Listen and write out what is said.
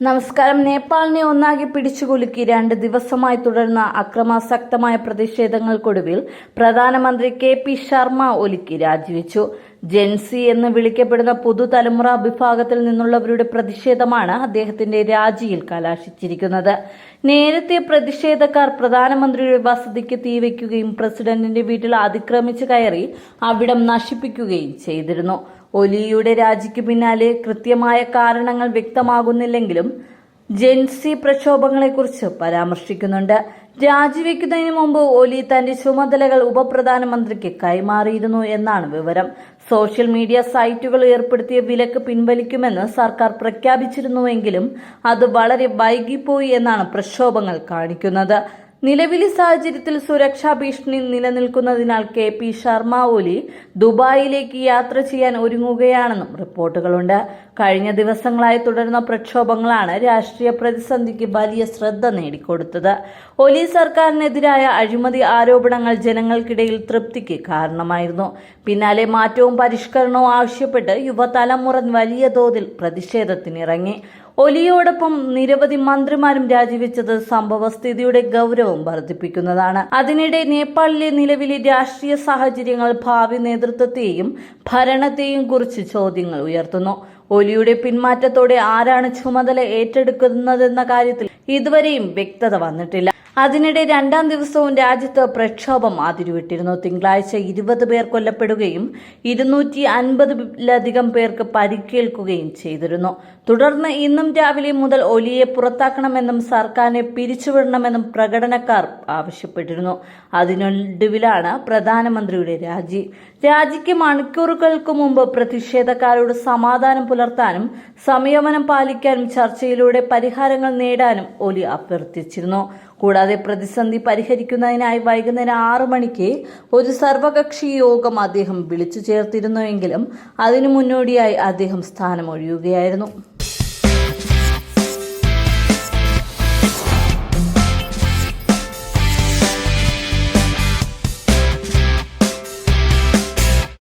നമസ്കാരം. നേപ്പാളിനെ ഒന്നാകെ പിടിച്ചുകുലുക്കി രണ്ട് ദിവസമായി തുടർന്ന അക്രമാസക്തമായ പ്രതിഷേധങ്ങൾക്കൊടുവിൽ പ്രധാനമന്ത്രി കെ പി ശർമ്മ ഒലിക്ക് രാജിവെച്ചു. ജെൻസി എന്ന് വിളിക്കപ്പെടുന്ന പുതുതലമുറ വിഭാഗത്തിൽ നിന്നുള്ളവരുടെ പ്രതിഷേധമാണ് അദ്ദേഹത്തിന്റെ രാജിയിൽ കലാശിച്ചിരിക്കുന്നത്. നേരത്തെ പ്രതിഷേധക്കാർ പ്രധാനമന്ത്രിയുടെ വസതിക്ക് തീവയ്ക്കുകയും പ്രസിഡന്റിന്റെ വീട്ടിൽ അതിക്രമിച്ചു കയറി അവിടം നശിപ്പിക്കുകയും ചെയ്തിരുന്നു. ഒലിയുടെ രാജിക്ക് പിന്നാലെ കൃത്യമായ കാരണങ്ങൾ വ്യക്തമാകുന്നില്ലെങ്കിലും ജെൻസി പ്രക്ഷോഭങ്ങളെക്കുറിച്ച് പരാമർശിക്കുന്നുണ്ട്. രാജിവെക്കുന്നതിന് മുമ്പ് ഒലി തന്റെ ചുമതലകൾ ഉപപ്രധാനമന്ത്രിക്ക് കൈമാറിയിരുന്നു എന്നാണ് വിവരം. സോഷ്യൽ മീഡിയ സൈറ്റുകൾ ഏർപ്പെടുത്തിയ വിലക്ക് പിൻവലിക്കുമെന്ന് സർക്കാർ പ്രഖ്യാപിച്ചിരുന്നുവെങ്കിലും അത് വളരെ വൈകിപ്പോയി എന്നാണ് പ്രക്ഷോഭങ്ങൾ കാണിക്കുന്നത്. നിലവിലെ സാഹചര്യത്തിൽ സുരക്ഷാ ഭീഷണി നിലനിൽക്കുന്നതിനാൽ കെ പി ശർമ്മ ഒലി ദുബായിലേക്ക് യാത്ര ചെയ്യാൻ ഒരുങ്ങുകയാണെന്നും റിപ്പോർട്ടുകളുണ്ട്. കഴിഞ്ഞ ദിവസങ്ങളായി തുടരുന്ന പ്രക്ഷോഭങ്ങളാണ് രാഷ്ട്രീയ പ്രതിസന്ധിക്ക് വലിയ ശ്രദ്ധ നേടിക്കൊടുത്തത്. ഒലി സർക്കാരിനെതിരായ അഴിമതി ആരോപണങ്ങൾ ജനങ്ങൾക്കിടയിൽ തൃപ്തിക്ക് കാരണമായിരുന്നു. പിന്നാലെ മാറ്റവും പരിഷ്കരണവും ആവശ്യപ്പെട്ട് യുവതലമുറ വലിയ തോതിൽ പ്രതിഷേധത്തിനിറങ്ങി. ഒലിയോടൊപ്പം നിരവധി മന്ത്രിമാരും രാജിവെച്ചത് സംഭവസ്ഥിതിയുടെ ഗൗരവം വർദ്ധിപ്പിക്കുന്നതാണ്. അതിനിടെ നേപ്പാളിലെ നിലവിലെ രാഷ്ട്രീയ സാഹചര്യങ്ങൾ ഭാവി നേതൃത്വത്തെയും ഭരണത്തെയും കുറിച്ച് ചോദ്യങ്ങൾ ഉയർത്തുന്നു. ഒലിയുടെ പിന്മാറ്റത്തോടെ ആരാണ് ചുമതല ഏറ്റെടുക്കുന്നതെന്ന കാര്യത്തിൽ ഇതുവരെയും വ്യക്തത വന്നിട്ടില്ല. അതിനിടെ രണ്ടാം ദിവസവും രാജ്യത്ത് പ്രക്ഷോഭം അതിരുവിട്ടിരുന്നു. തിങ്കളാഴ്ച ഇരുപത് പേർ കൊല്ലപ്പെടുകയും ഇരുന്നൂറ്റി അൻപതിലധികം പേർക്ക് പരിക്കേൽക്കുകയും ചെയ്തിരുന്നു. തുടർന്ന് ഇന്നും രാവിലെ മുതൽ ഒലിയെ പുറത്താക്കണമെന്നും സർക്കാരിനെ പിരിച്ചുവിടണമെന്നും പ്രകടനക്കാർ ആവശ്യപ്പെട്ടിരുന്നു. അതിനൊടുവിലാണ് പ്രധാനമന്ത്രിയുടെ രാജി. രാജിക്ക് മണിക്കൂറുകൾക്ക് മുമ്പ് പ്രതിഷേധക്കാരോട് സമാധാനം പുലർത്താനും സംയമനം പാലിക്കാനും ചർച്ചയിലൂടെ പരിഹാരങ്ങൾ നേടാനും ഒലി അഭ്യർത്ഥിച്ചിരുന്നു. കൂടാതെ പ്രതിസന്ധി പരിഹരിക്കുന്നതിനായി വൈകുന്നേരം ആറു മണിക്ക് ഒരു സർവകക്ഷി യോഗം അദ്ദേഹം വിളിച്ചു ചേർത്തിരുന്നുവെങ്കിലും അതിനു മുന്നോടിയായി അദ്ദേഹം സ്ഥാനമൊഴിയുകയായിരുന്നു.